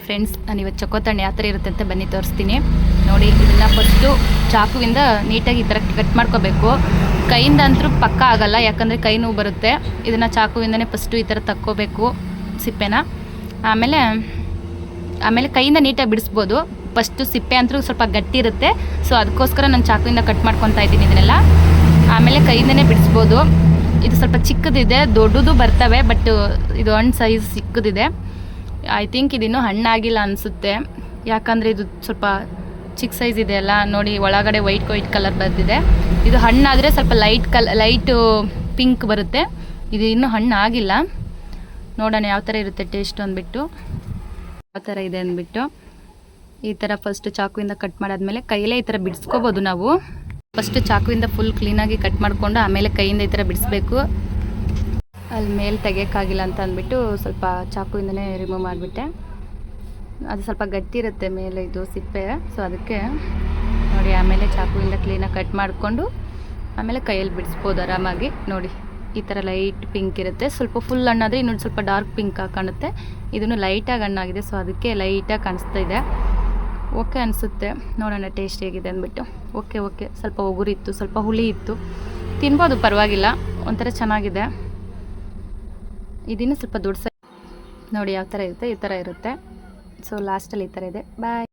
Friends ನಾನು ಇವತ್ತು ಚಕೋತಣ್ಣೆ ಯಾವ ಥರ ಇರುತ್ತೆ ಅಂತ ಬನ್ನಿ, ತೋರಿಸ್ತೀನಿ. ನೋಡಿ, ಇದನ್ನು ಫಸ್ಟು ಚಾಕುವಿಂದ ನೀಟಾಗಿ ಈ ಥರ ಕಟ್ ಮಾಡ್ಕೋಬೇಕು. ಕೈಯಿಂದ ಅಂತೂ ಪಕ್ಕ ಆಗಲ್ಲ, ಯಾಕಂದರೆ ಕೈ ನೋವು ಬರುತ್ತೆ. ಇದನ್ನು ಚಾಕುವಿಂದನೇ ಫಸ್ಟು ಈ ಥರ ತಕ್ಕೋಬೇಕು ಸಿಪ್ಪೆನ. ಆಮೇಲೆ ಆಮೇಲೆ ಕೈಯಿಂದ ನೀಟಾಗಿ ಬಿಡಿಸ್ಬೋದು. ಫಸ್ಟು ಸಿಪ್ಪೆ ಅಂತೂ ಸ್ವಲ್ಪ ಗಟ್ಟಿ ಇರುತ್ತೆ. ಸೊ ಅದಕ್ಕೋಸ್ಕರ ನಾನು ಚಾಕುವಿಂದ ಕಟ್ ಮಾಡ್ಕೊತಾ ಇದ್ದೀನಿ ಇದನ್ನೆಲ್ಲ. ಆಮೇಲೆ ಕೈಯಿಂದನೇ ಬಿಡಿಸ್ಬೋದು. ಇದು ಸ್ವಲ್ಪ ಚಿಕ್ಕದಿದೆ, ದೊಡ್ಡದು ಬರ್ತವೆ ಬಟ್ ಇದು ಹಣ್ಣು ಸೈಜ್ ಚಿಕ್ಕದಿದೆ. ಐ ಥಿಂಕ್ ಇದಿನ್ನು ಹಣ್ಣಾಗಿಲ್ಲ ಅನಿಸುತ್ತೆ. ಯಾಕಂದರೆ ಇದು ಸ್ವಲ್ಪ ಚಿಕ್ಕ ಸೈಜ್ ಇದೆ ಅಲ್ಲ, ನೋಡಿ ಒಳಗಡೆ ವೈಟ್ ವೈಟ್ ಕಲರ್ ಬಂದಿದೆ ಇದು ಹಣ್ಣಾದರೆ ಸ್ವಲ್ಪ ಲೈಟ್ ಕಲ್ ಲೈಟು ಪಿಂಕ್ ಬರುತ್ತೆ. ಇದು ಇನ್ನೂ ಹಣ್ಣು ಆಗಿಲ್ಲ ನೋಡೋಣ ಯಾವ ಥರ ಇರುತ್ತೆ ಟೇಸ್ಟ್ ಅಂದ್ಬಿಟ್ಟು. ಯಾವ ಥರ ಇದೆ ಅಂದ್ಬಿಟ್ಟು. ಈ ಥರ ಫಸ್ಟ್ ಚಾಕುವಿಂದ ಕಟ್ ಮಾಡಾದ್ಮೇಲೆ ಕೈಯಲ್ಲೇ ಈ ಥರ ಬಿಡಿಸ್ಕೋಬೋದು ನಾವು. ಫಸ್ಟ್ ಚಾಕುವಿಂದ ಫುಲ್ ಕ್ಲೀನಾಗಿ ಕಟ್ ಮಾಡಿಕೊಂಡು ಆಮೇಲೆ ಕೈಯಿಂದ ಈ ಥರ ಬಿಡಿಸ್ಬೇಕು. ಅಲ್ಲಿ ಮೇಲೆ ತೆಗಿಯೋಕ್ಕಾಗಿಲ್ಲ ಅಂತ ಅಂದ್ಬಿಟ್ಟು ಸ್ವಲ್ಪ ಚಾಕುವಿಂದನೇ ರಿಮೂವ್ ಮಾಡಿಬಿಟ್ಟೆ. ಅದು ಸ್ವಲ್ಪ ಗಟ್ಟಿ ಇರುತ್ತೆ ಮೇಲೆ ಇದು ಸಿಪ್ಪೆ. ಸೊ ಅದಕ್ಕೆ ನೋಡಿ, ಆಮೇಲೆ ಚಾಕುವಿಂದ ಕ್ಲೀನಾಗಿ ಕಟ್ ಮಾಡಿಕೊಂಡು ಆಮೇಲೆ ಕೈಯಲ್ಲಿ ಬಿಡಿಸ್ಬೋದು ಆರಾಮಾಗಿ. ನೋಡಿ, ಈ ಥರ ಲೈಟ್ ಪಿಂಕ್ ಇರುತ್ತೆ. ಸ್ವಲ್ಪ ಫುಲ್ ಹಣ್ಣಾದರೆ ಇನ್ನೊಂದು ಸ್ವಲ್ಪ ಡಾರ್ಕ್ ಪಿಂಕ್ ಕಾಣುತ್ತೆ. ಇದನ್ನು ಲೈಟಾಗಿ ಹಣ್ಣಾಗಿದೆ. ಸೊ ಅದಕ್ಕೆ ಲೈಟಾಗಿ ಕಾಣಿಸ್ತಾ ಇದೆ. ಓಕೆ ಅನಿಸುತ್ತೆ. ನೋಡೋಣ ಟೇಸ್ಟ್ ಹೇಗಿದೆ ಅಂದ್ಬಿಟ್ಟು. ಓಕೆ ಓಕೆ ಸ್ವಲ್ಪ ಉಗುರಿತ್ತು, ಸ್ವಲ್ಪ ಹುಳಿ ಇತ್ತು. ತಿನ್ಬೋದು ಪರವಾಗಿಲ್ಲ. ಒಂಥರ ಚೆನ್ನಾಗಿದೆ. ಇದಿನ್ನು ಸ್ವಲ್ಪ ದೊಡ್ಡ ನೋಡಿ, ಯಾವ ಥರ ಇರುತ್ತೆ, ಈ ಥರ ಇರುತ್ತೆ. ಸೊ ಲಾಸ್ಟಲ್ಲಿ ಈ ಥರ ಇದೆ. ಬಾಯ್